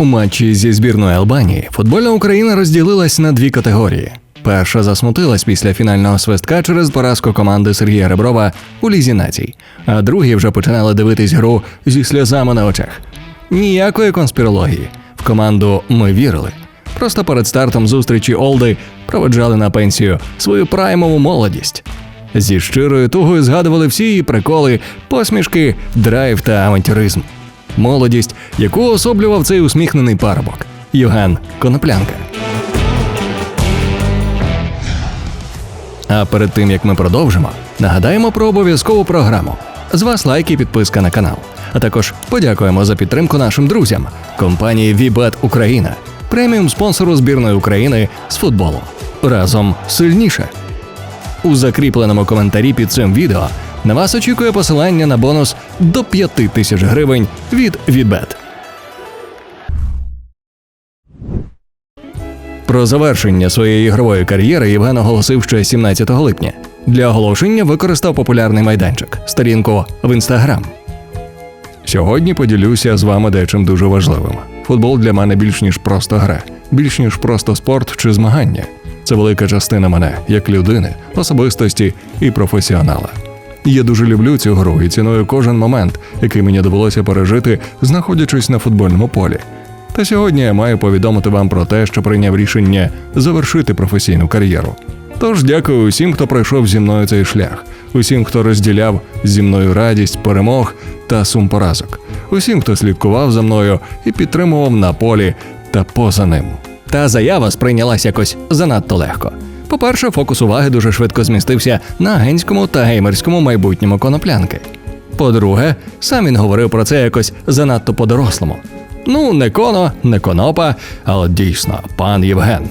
У матчі зі збірною Албанії футбольна Україна розділилась на дві категорії. Перша засмутилась після фінального свистка через поразку команди Сергія Реброва у лізі націй, а другі вже починали дивитись гру зі сльозами на очах. Ніякої конспірології. В команду ми вірили. Просто перед стартом зустрічі Олди проведжали на пенсію свою праймову молодість. Зі щирою тугою згадували всі її приколи, посмішки, драйв та авантюризм. Молодість, яку особлював цей усміхнений парубок Євген Коноплянка. А перед тим як ми продовжимо, нагадаємо про обов'язкову програму. З вас лайк і підписка на канал. А також подякуємо за підтримку нашим друзям компанії Вібет Україна, преміум спонсору збірної України з футболу. Разом сильніше. У закріпленому коментарі під цим відео на вас очікує посилання на бонус до 5 тисяч гривень від Відбет. Про завершення своєї ігрової кар'єри Євген оголосив ще 17 липня. Для оголошення використав популярний майданчик сторінку в інстаграм. Сьогодні поділюся з вами дечим дуже важливим. Футбол для мене більш ніж просто гра, більш ніж просто спорт чи змагання. Це велика частина мене як людини, особистості і професіонала. Я дуже люблю цю гру і ціную кожен момент, який мені довелося пережити, знаходячись на футбольному полі. Та сьогодні я маю повідомити вам про те, що прийняв рішення завершити професійну кар'єру. Тож дякую усім, хто пройшов зі мною цей шлях, усім, хто розділяв зі мною радість, перемог та сум поразок, усім, хто слідкував за мною і підтримував на полі та поза ним. Та заява сприйнялась якось занадто легко. По-перше, фокус уваги дуже швидко змістився на агентському та геймерському майбутньому коноплянки. По-друге, сам він говорив про це якось занадто по-дорослому. Ну, не коно, не конопа, а от дійсно пан Євген.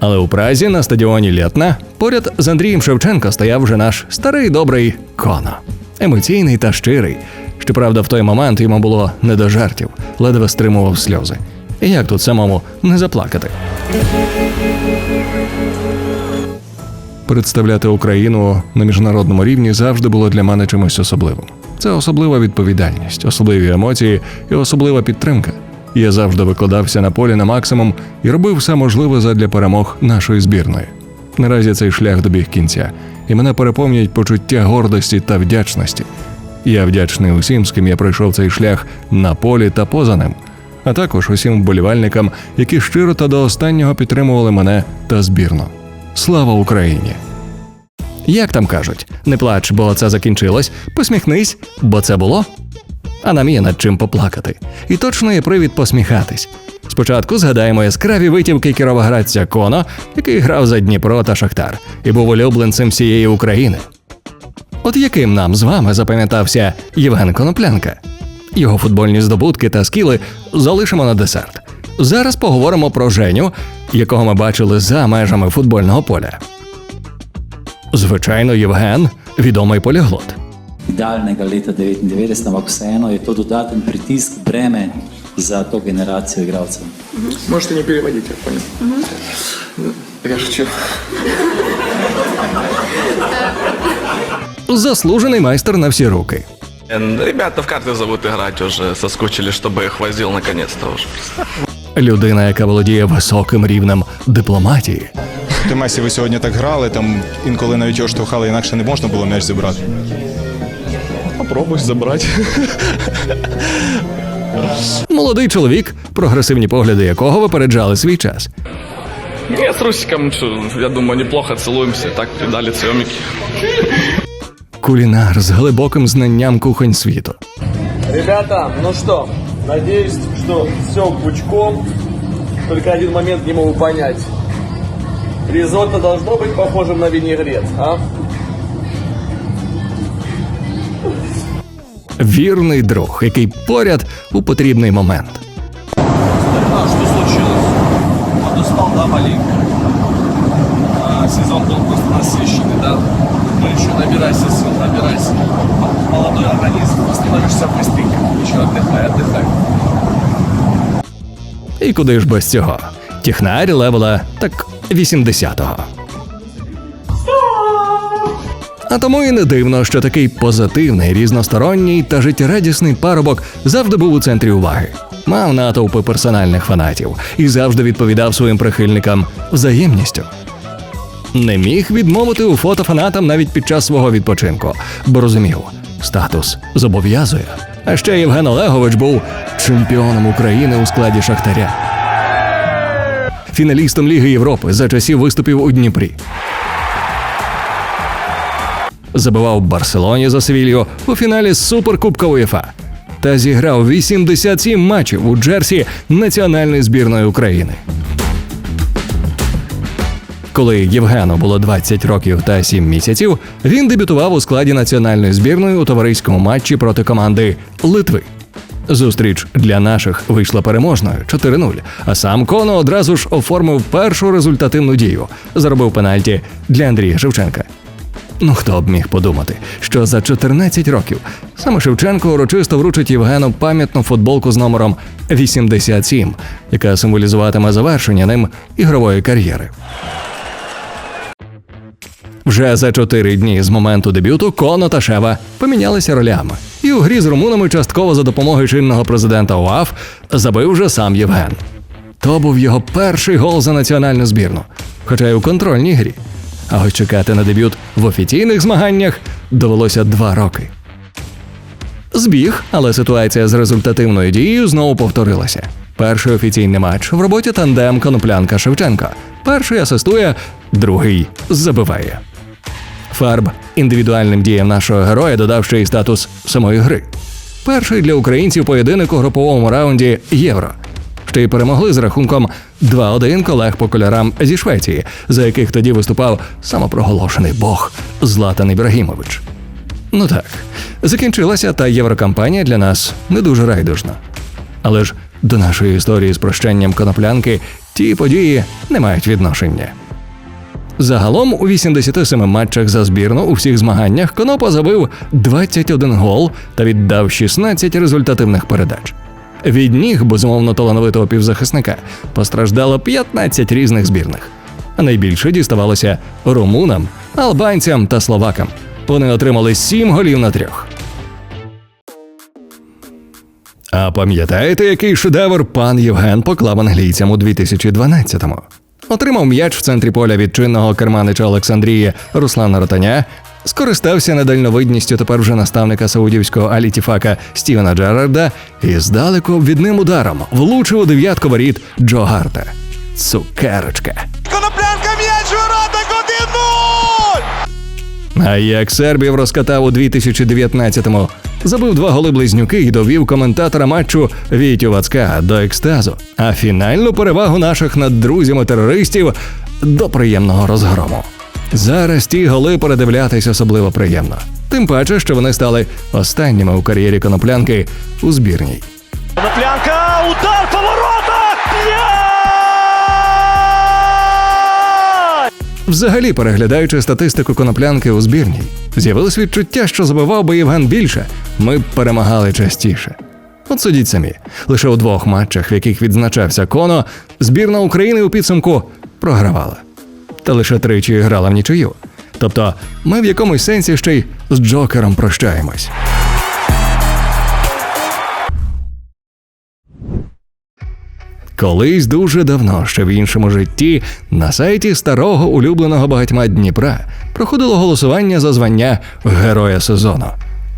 Але у Празі на стадіоні Лєтна поряд з Андрієм Шевченко стояв вже наш старий добрий коно. Емоційний та щирий. Щоправда, в той момент йому було не до жартів, ледве стримував сльози. І як тут самому не заплакати? Представляти Україну на міжнародному рівні завжди було для мене чимось особливим. Це особлива відповідальність, особливі емоції і особлива підтримка. Я завжди викладався на полі на максимум і робив все можливе задля перемог нашої збірної. Наразі цей шлях добіг кінця, і мене переповнюють почуття гордості та вдячності. Я вдячний усім, з ким я пройшов цей шлях на полі та поза ним, а також усім вболівальникам, які щиро та до останнього підтримували мене та збірну. Слава Україні! Як там кажуть, не плач, бо це закінчилось, посміхнись, бо це було. А нам є над чим поплакати. І точно є привід посміхатись. Спочатку згадаємо яскраві витівки кіровоградця Коно, який грав за Дніпро та Шахтар, і був улюбленцем всієї України. От яким нам з вами запам'ятався Євген Коноплянка? Його футбольні здобутки та скіли залишимо на десерт. Зараз поговоримо про Женю, якого ми бачили за межами футбольного поля. Звичайно, Євген відомий поліглот. idealnega leta 99, ampak vseeno je to dodaten pritisk, breme za to generacijo igralcev. Можете не переводить, я понял. Я шучу. Заслужений майстер на всі руки. Э, Ребята в карты зовут играть уже, соскучили, чтобы их возил наконец-то уже. Людина, яка володіє високим рівнем дипломатії. Ти Месі, ви сьогодні так грали, там інколи навіть його штовхали, інакше не можна було м'яч зібрати. Попробуй забрать. Молодий чоловік, прогресивні погляди якого випереджали свій час. Я с Русиком, я думаю, неплохо целуемся, так дали съемики. Кулінар з глибоким знанням кухонь світу. Ребята, ну что, надеюсь, что все пучком. Только один момент не могу понять. Ризотто должно быть похожим на винегрет, а? Вірний друг, який поряд у потрібний момент. А что случилось? Подустал, да, маленько? А, сезон был просто насыщенный, да? Ну еще набирайся сил, набирайся. Молодой организм, восстановишься быстренько. Еще отдыхай, отдыхай. І куди ж без цього? Технарь левела так 80-го. А тому і не дивно, що такий позитивний, різносторонній та життєрадісний парубок завжди був у центрі уваги. мав натовпи персональних фанатів і завжди відповідав своїм прихильникам взаємністю. Не міг відмовити у фото фанатам навіть під час свого відпочинку, бо розумів, статус зобов'язує. А ще Євген Олегович був чемпіоном України у складі Шахтаря, фіналістом Ліги Європи за часів виступів у Дніпрі. Забивав Барселоні за Севілью у фіналі Суперкубка УЄФА та зіграв 87 матчів у Джерсі національної збірної України. Коли Євгену було 20 років та 7 місяців, він дебютував у складі національної збірної у товариському матчі проти команди Литви. Зустріч для наших вийшла переможною 4-0, а сам Коно одразу ж оформив першу результативну дію, заробив пенальті для Андрія Шевченка. Ну хто б міг подумати, що за 14 років саме Шевченко урочисто вручить Євгену пам'ятну футболку з номером 87, яка символізуватиме завершення ним ігрової кар'єри. Вже за чотири дні з моменту дебюту Коно та Шева помінялися ролями, і у грі з румунами частково за допомогою чинного президента УАФ забив вже сам Євген. То був його перший гол за національну збірну, хоча й у контрольній грі. А ось чекати на дебют в офіційних змаганнях довелося два роки. Збіг, але ситуація з результативною дією знову повторилася. Перший офіційний матч в роботі тандем Коноплянка Шевченка. Перший асистує, другий забиває. Фарб індивідуальним діям нашого героя додав ще й статус самої гри. Перший для українців поєдинок у груповому раунді Євро. Ще й перемогли з рахунком 2-1 колег по кольорам зі Швеції, за яких тоді виступав самопроголошений бог Златан Ібрагімович. Ну так, закінчилася та єврокампанія для нас не дуже райдужна. Але ж до нашої історії з прощанням коноплянки ті події не мають відношення. Загалом у 87 матчах за збірну у всіх змаганнях Конопа забив 21 гол та віддав 16 результативних передач. Від ніг безумовно талановитого півзахисника постраждало 15 різних збірних. А найбільше діставалося румунам, албанцям та словакам. Вони отримали 7 голів на трьох. А пам'ятаєте, який шедевр пан Євген поклав англійцям у 2012-му? Отримав м'яч в центрі поля від чинного керманича Олександрії Руслана Ротаня, скористався недальновидністю тепер вже наставника саудівського Алітіфака Стівена Джерарда і здалеку обвідним ударом влучив у дев'ятку воріт Джо Гарта. Цукерочка. А як Сербів розкатав у 2019-му, забив два голи близнюки і довів коментатора матчу Вітю Вацка до екстазу, а фінальну перевагу наших над друзями терористів до приємного розгрому. Зараз ті голи передивлятись особливо приємно. Тим паче, що вони стали останніми у кар'єрі коноплянки у збірній. Взагалі, переглядаючи статистику коноплянки у збірній, з'явилось відчуття, що забивав би Євген більше, ми б перемагали частіше. От судіть самі, лише у двох матчах, в яких відзначався Коно, збірна України у підсумку програвала. Та лише тричі грала в нічию. Тобто, ми в якомусь сенсі ще й з Джокером прощаємось. Колись дуже давно, ще в іншому житті, на сайті старого улюбленого багатьма Дніпра проходило голосування за звання Героя сезону.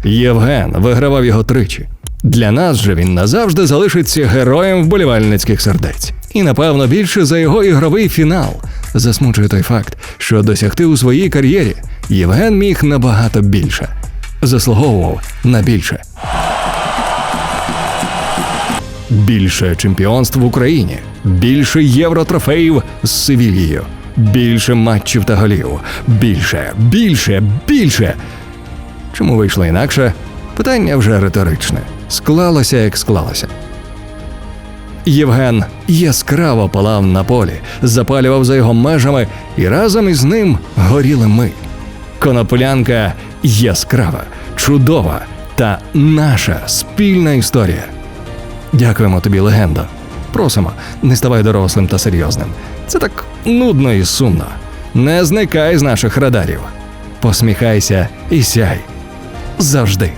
Євген вигравав його тричі. Для нас же він назавжди залишиться героєм вболівальницьких сердець. І напевно більше за його ігровий фінал засмучує той факт, що досягти у своїй кар'єрі Євген міг набагато більше, заслуговував на більше. Більше чемпіонств в Україні, більше євротрофеїв з Севільєю, більше матчів та голів, більше, більше, більше. Чому вийшло інакше? Питання вже риторичне. Склалося, як склалося. Євген яскраво палав на полі, запалював за його межами, і разом із ним горіли ми. Коноплянка яскрава, чудова та наша спільна історія. Дякуємо тобі, легендо. Просимо, не ставай дорослим та серйозним. Це так нудно і сумно. Не зникай з наших радарів. Посміхайся і сяй. Завжди.